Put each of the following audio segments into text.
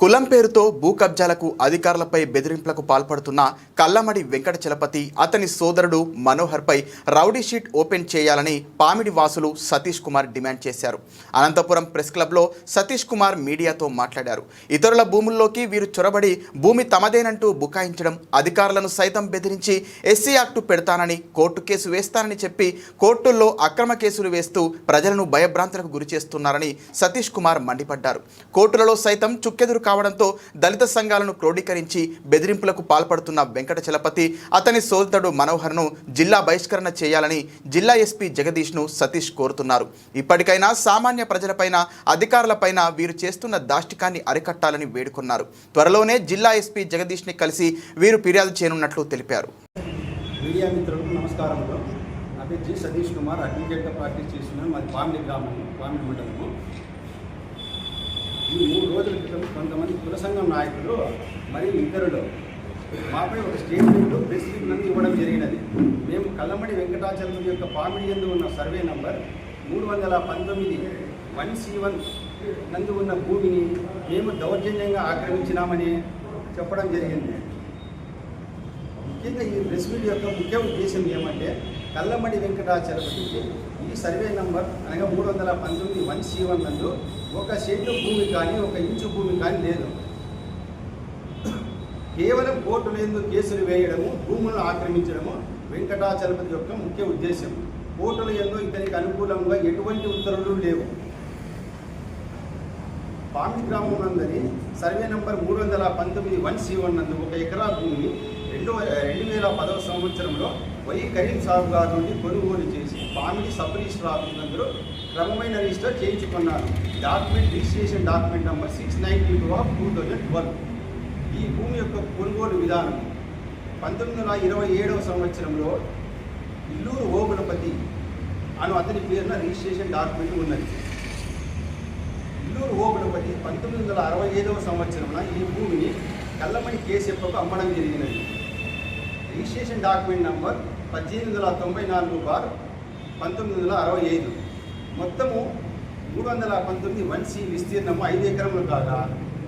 కులం పేరుతో భూ కబ్జాలకు అధికారులపై బెదిరింపులకు పాల్పడుతున్న కల్లమడి వెంకట చలపతి అతని సోదరుడు మనోహర్పై రౌడీ షీట్ ఓపెన్ చేయాలని పామిడి వాసులు సతీష్ కుమార్ డిమాండ్ చేశారు. అనంతపురం ప్రెస్ క్లబ్లో సతీష్ కుమార్ మీడియాతో మాట్లాడారు. ఇతరుల భూముల్లోకి వీరు చొరబడి భూమి తమదేనంటూ బుకాయించడం అధికారులను సైతం బెదిరించి ఎస్సీ యాక్టు పెడతానని కోర్టు కేసు వేస్తానని చెప్పి కోర్టుల్లో అక్రమ కేసులు వేస్తూ ప్రజలను భయభ్రాంతులకు గురి చేస్తున్నారని సతీష్ కుమార్ మండిపడ్డారు. కోర్టులలో సైతం చుక్కెదురు కావడంతో దళిత సంఘాలను క్రోడీకరించి బెదిరింపులకు పాల్పడుతున్న వెంకట చలపతి అతని సోదరుడు మనోహర్ను జిల్లా బహిష్కరణ చేయాలని జిల్లా ఎస్పీ జగదీష్ను సతీష్ కోరుతున్నారు. ఇప్పటికైనా సామాన్య ప్రజలపైన అధికారులపైన వీరు చేస్తున్న దాష్టికాన్ని అరికట్టాలని వేడుకున్నారు. త్వరలోనే జిల్లా ఎస్పీ జగదీష్ని కలిసి వీరు ఫిర్యాదు చేయనున్నట్లు తెలిపారు. మీడియా మిత్రులకు నమస్కారములు. నా పేరు జి సతీష్ కుమార్ అడ్వకేట్గా ప్రాక్టీస్ చేస్తున్నాను. మాది పామిడి గ్రామము పామిడి మండలము. ఈ మూడు రోజుల క్రితం కొంతమంది కుల సంఘం నాయకులు మరియు ఇతరులు మాపై ఒక స్టేట్మెంట్ ప్రెస్ నందు ఇవ్వడం జరిగినది. మేము కల్లమడి వెంకటాచలం యొక్క పామిడియందు ఉన్న సర్వే నంబర్ మూడు వందల పంతొమ్మిది వన్ సి వన్ నందు ఉన్న భూమిని మేము దౌర్జన్యంగా ఆక్రమించినామని చెప్పడం జరిగింది. ముఖ్యంగా ఈ ప్రెస్ మీట్ యొక్క ముఖ్య ఉద్దేశం ఏమంటే కల్లమడి వెంకటాచలపతికి సర్వే నంబర్ అనగా మూడు వందల పంతొమ్మిది వన్ సి వన్ నందు ఒక సెంటు భూమి కానీ ఒక ఇంచు భూమి కానీ లేదు. కేవలం కోర్టులు ఎందు కేసులు వేయడము భూములను ఆక్రమించడము వెంకటాచలపతి యొక్క ముఖ్య ఉద్దేశం కోర్టుల ఎందు ఇతనికి అనుకూలంగా ఎటువంటి ఉత్తర్వులు లేవు. పామి గ్రామం నందని సర్వే నంబర్ మూడు వందల పంతొమ్మిది వన్ సి వన్ నందు ఒక ఎకరా భూమిని రెండు రెండు వేల పదవ సంవత్సరంలో వై కరీం సాబ్ గారి నుండి కొనుగోలు చేసి పామిడి సబ్ రిజిస్టర్ ఆఫీసులందరూ క్రమమైన రిజిస్టర్ చేయించుకున్నారు. Document registration document number six ninety two of two thousand twelve. ఈ భూమి యొక్క కొనుగోలు విధానం. పంతొమ్మిది వందల ఇరవై ఏడవ సంవత్సరంలో ఇల్లూరు ఓబులపతి అను అతని పేరున రిజిస్ట్రేషన్ డాక్యుమెంట్ ఉన్నది. ఇల్లూరు ఓబులపతి పంతొమ్మిది వందల అరవై ఐదవ సంవత్సరంలో ఈ భూమిని కల్లమణి కేసెప్పకు అమ్మడం జరిగినది. రిజిస్ట్రేషన్ డాక్యుమెంట్ నంబర్ పద్దెనిమిది వందల తొంభై నాలుగు బార్ పంతొమ్మిది వందల అరవై ఐదు. మొత్తము మూడు వందల పంతొమ్మిది వన్ సి విస్తీర్ణము ఐదు ఎకరములు కాగా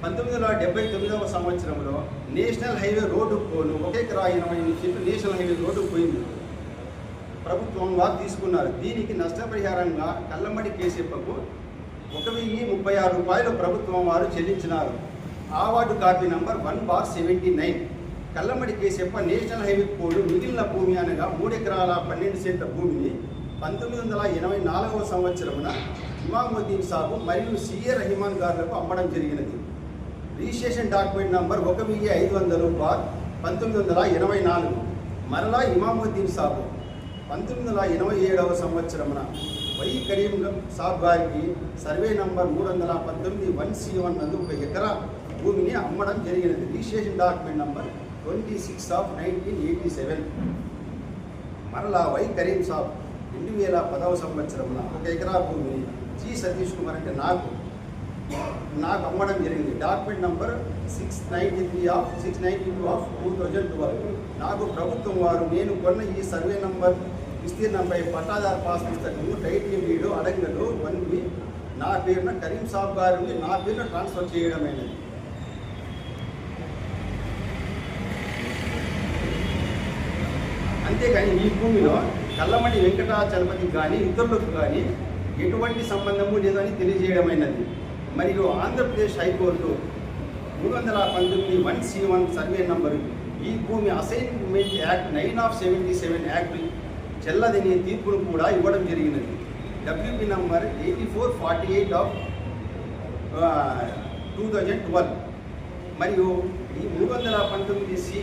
పంతొమ్మిది వందల డెబ్బై తొమ్మిదవ సంవత్సరంలో నేషనల్ హైవే రోడ్డు పోను ఒకే ఎకరా ఇరవై ఎనిమిది చెట్లు నేషనల్ హైవే రోడ్డు పోయింది. ప్రభుత్వం వారు తీసుకున్నారు. దీనికి నష్టపరిహారంగా కల్లమ్మడి కేసెప్పకు ఒక వెయ్యి ముప్పై ఆరు రూపాయలు ప్రభుత్వం వారు చెల్లించినారు. ఆ ward copy number one bar seventy nine. Kallammadi Kesappa national highway పోడు మిగిలిన భూమి అనగా మూడు ఎకరాల పన్నెండు సెంట్ల భూమిని పంతొమ్మిది వందల ఎనభై నాలుగవ సంవత్సరమున ఇమాముద్దీన్ సాబు మరియు సిఏ రహిమాన్ గారులకు అమ్మడం జరిగినది రిజిస్ట్రేషన్ డాక్యుమెంట్ నంబర్ ఒక వెయ్యి ఐదు వందలు బార్ పంతొమ్మిది వందల ఎనభై నాలుగు మరలా ఇమాముద్దీన్ సాబు పంతొమ్మిది వందల ఎనభై ఏడవ సంవత్సరమున వై కరీం సాబ్ గారికి సర్వే నంబర్ మూడు వందల పద్దెనిమిది వన్ సి వన్ నందు ఒక ఎకరా భూమిని అమ్మడం జరిగినది registration document number twenty six of nineteen eighty seven మరలా వై కరీం సాబ్ రెండు వేల పదవ సంవత్సరంలో ఒక ఎకరా భూమిని జి సతీష్ కుమార్ అంటే నాకు నాకు అమ్మడం జరిగింది. Document number six ninety three of six ninety two of two thousand twelve. నాకు ప్రభుత్వం వారు నేను కొన్న ఈ సర్వే నంబర్ విస్తీర్ణంపై పట్టాదారు పాస్ పుస్తకము టైటిల్ వీడు అడంగలు వన్వి నా పేరున కరీం సాబ్ గారిని నా పేరున ట్రాన్స్ఫర్ చేయడమైనది. అంతేకాని ఈ భూమిలో కల్లమణి వెంకటాచలపతి కానీ ఇతరులకు కానీ ఎటువంటి సంబంధము లేదని తెలియజేయడమైనది. మరియు ఆంధ్రప్రదేశ్ హైకోర్టు మూడు వందల పంతొమ్మిది one C one survey number ఈ భూమి assignment act nine of seventy seven act చెల్లదని తీర్పును కూడా ఇవ్వడం జరిగినది. WP number eighty four forty eight of two thousand twelve. మరియు ఈ మూడు వందల పంతొమ్మిది సి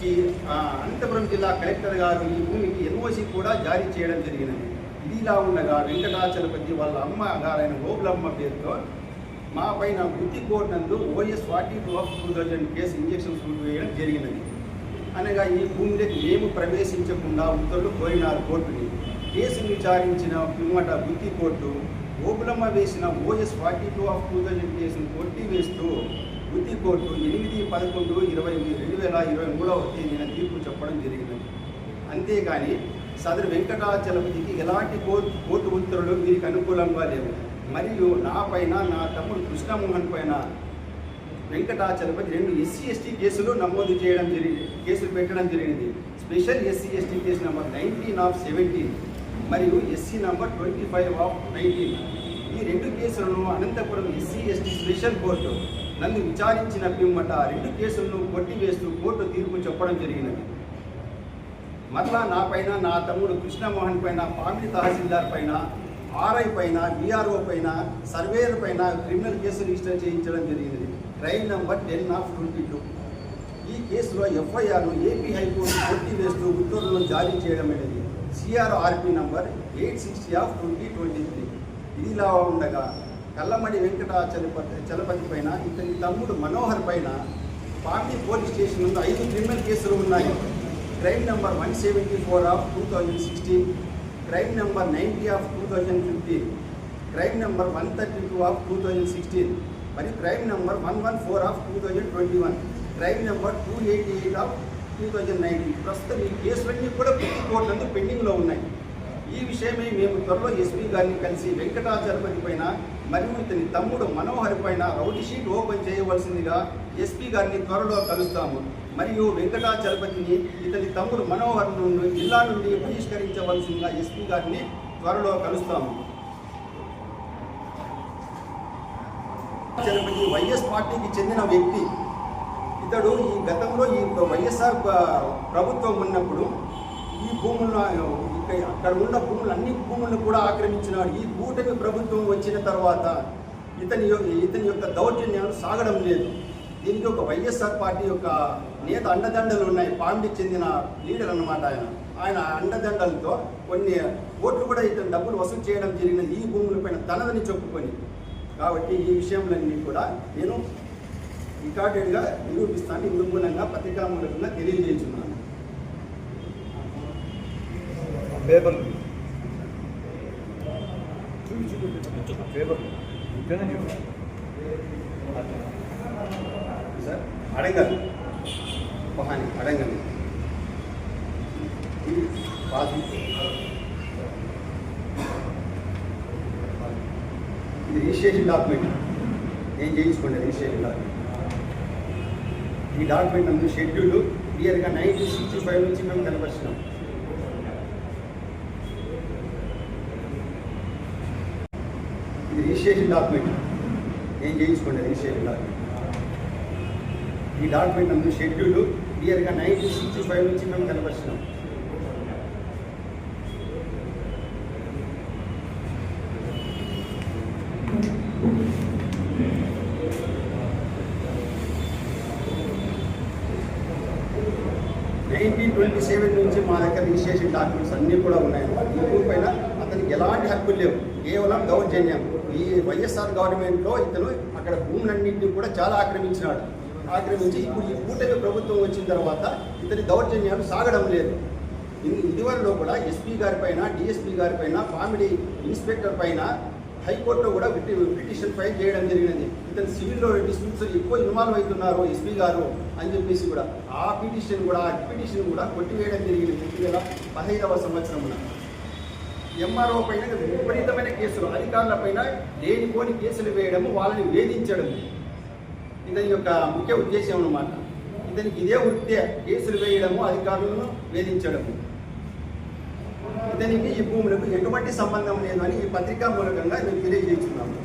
సికి అనంతపురం జిల్లా కలెక్టర్ గారు ఈ భూమికి ఎన్ఓసి కూడా జారీ చేయడం జరిగినది. ఇది ఇలా ఉండగా వెంకటాచలపతి వాళ్ళ అమ్మ గారైన గోపులమ్మ పేరుతో మా పైన వృత్తి కోర్టు నందు OS forty two of two thousand case injunction suit వేయడం జరిగినది. అనగా ఈ భూమిలోకి మేము ప్రవేశించకుండా ఉత్తర్వులు కోరినారు కోర్టుని. కేసును విచారించిన పిమ్మట వృత్తి కోర్టు గోపులమ్మ వేసిన OS forty two of two thousand కేసును కొట్టి వేస్తూ వృత్తి కోర్టు ఎనిమిది పదకొండు ఇరవై రెండు వేల ఇరవై మూడవ తేదీన తీర్పు చెప్పడం జరిగినది అంతేగాని సదరు వెంకటాచలపతికి ఎలాంటి కోర్టు కోర్టు ఉత్తర్వులు వీరికి అనుకూలంగా లేవు. మరియు నా పైన నా తమ్ముడు కృష్ణమోహన్ పైన వెంకటాచలపతి రెండు ఎస్సీ ఎస్టీ కేసులు నమోదు చేయడం జరిగింది కేసులు పెట్టడం జరిగింది. Special SC ST case number nineteen of seventeen మరియు SC number twenty five of nineteen. ఈ రెండు కేసులను Anantapuram SC ST special court నన్ను విచారించిన పిమ్మట రెండు కేసులను కొట్టివేస్తూ కోర్టు తీర్పు చెప్పడం జరిగినది. మరలా నా పైన నా తమ్ముడు కృష్ణమోహన్ పైన పామిడి తహసీల్దార్ పైన ఆర్ఐ పైన బీఆర్ఓ పైన సర్వేయర్ పైన క్రిమినల్ కేసు రిజిస్టర్ చేయించడం జరిగింది crime number ten of twenty two. ఈ కేసులో ఎఫ్ఐఆర్ను ఏపీ హైకోర్టు కొట్టివేస్తూ ఉత్తర్వులను జారీ చేయడం అనేది CRRP number eight sixty of twenty twenty three. ఇదిలా ఉండగా కల్లమడి వెంకట చలపతి పైన ఇతని తమ్ముడు మనోహర్ పైన పార్టీ పోలీస్ స్టేషన్ నుండి ఐదు క్రిమినల్ కేసులు ఉన్నాయి. Crime number one seventy four of two thousand sixteen crime number ninety of two thousand fifteen crime number one thirty two of two thousand sixteen మరియు crime number one one four of two thousand twenty one crime number two eighty eight of two thousand nineteen. ప్రస్తుతం ఈ కేసులన్నీ కూడా ప్రతి కోర్టులందు పెండింగ్లో ఉన్నాయి. ఈ విషయమై మేము త్వరలో ఎస్పీ గారిని కలిసి వెంకటాచలపతి పైన మరియు ఇతని తమ్ముడు మనోహర్ పైన రౌడీ షీట్ ఓపెన్ చేయవలసిందిగా ఎస్పీ గారిని త్వరలో కలుస్తాము. మరియు వెంకటాచలపతిని ఇతని తమ్ముడు మనోహర్ నుండి జిల్లా నుండి బహిష్కరించవలసిందిగా ఎస్పీ గారిని త్వరలో కలుస్తాము. చలపతి వైఎస్ పార్టీకి చెందిన వ్యక్తి. ఇతడు ఈ గతంలో ఈ వైఎస్ఆర్ ప్రభుత్వం ఉన్నప్పుడు ఈ భూములను అక్కడ ఉన్న భూములు అన్ని భూములను కూడా ఆక్రమించినాడు. ఈ కూటమి ప్రభుత్వం వచ్చిన తర్వాత ఇతని యొ- ఇతని యొక్క దౌర్జన్యాలు సాగడం లేదు. దీనికి ఒక వైఎస్ఆర్ పార్టీ యొక్క నేత అండదండలు ఉన్నాయి. పాండికి చెందిన లీడర్ అన్నమాట ఆయన. ఆయన అండదండలతో కొన్ని కోట్లు కూడా ఇతను డబ్బులు వసూలు చేయడం జరిగినది ఈ భూములపైన తనదని చెప్పుకొని. కాబట్టి ఈ విషయంలన్నీ కూడా నేను రికార్డెడ్గా నిరూపిస్తాను. ఇందుకు పత్రికా మూలకంగా తెలియజేస్తున్నాను. పేపర్. పేపర్. సార్ అడగండి. మహాని అడగండి. ఇది ఇది రిజిస్ట్రేషన్ డాక్యుమెంట్. నేను చేయించుకోండి రిజిస్ట్రేషన్ డాక్యుమెంట్. ఈ డాక్యుమెంట్ నందు షెడ్యూల్ క్లియర్గా నైన్టీన్ సిక్స్టీ ఫైవ్ నుంచి మేము కనపరిచినాం ఇది రిజిస్ట్రేషన్ డాక్యుమెంట్ ఏం చేయించుకోండి రిజిస్ట్రేషన్ డాక్యుమెంట్ ఈ డాక్యుమెంట్ అందు షెడ్యూల్ క్లియర్గా నైన్టీన్ సిక్స్టీ ఫైవ్ నుంచి మేము కనపరిచినాం నైన్టీన్ ట్వంటీ సెవెన్ నుంచి మా దగ్గర రిజిస్ట్రేషన్ డాక్యుమెంట్స్ అన్నీ కూడా ఉన్నాయి. ఈ భూమి పైన అతనికి ఎలాంటి హక్కులు లేవు. కేవలం దౌర్జన్యం. ఈ వైఎస్ఆర్ గవర్నమెంట్లో ఇతను అక్కడ భూములన్నింటినీ కూడా చాలా ఆక్రమించినాడు. ఆక్రమించి ఇప్పుడు ఈ కూటమి ప్రభుత్వం వచ్చిన తర్వాత ఇతని దౌర్జన్యాలు సాగడం లేదు. ఇదివరలో కూడా ఎస్పీ గారి పైన డిఎస్పీ గారి పైన పామిడి ఇన్స్పెక్టర్ పైన హైకోర్టులో కూడా పిటిషన్ ఫైల్ చేయడం జరిగినది. ఇతను సివిల్లో డిస్ప్యూట్స్ ఎక్కువ ఇన్వాల్వ్ అవుతున్నారు ఎస్పీ గారు అని చెప్పేసి కూడా ఆ పిటిషన్ కూడా ఆ పిటిషన్ కూడా కొట్టివేయడం జరిగింది. రెండు వేల పదహైదవ సంవత్సరమున. ఎంఆర్ఓ పైన విపరీతమైన కేసులు అధికారుల పైన లేనిపోని కేసులు వేయడము వాళ్ళని వేధించడము. ఇతని యొక్క ముఖ్య ఉద్దేశం అన్నమాట. ఇతనికి ఇదే వృత్తే కేసులు వేయడము అధికారులను వేధించడము. ఇతనికి ఈ భూములకు ఎటువంటి సంబంధం లేదు అని ఈ పత్రికా మూలకంగా మేము తెలియజేస్తున్నాము.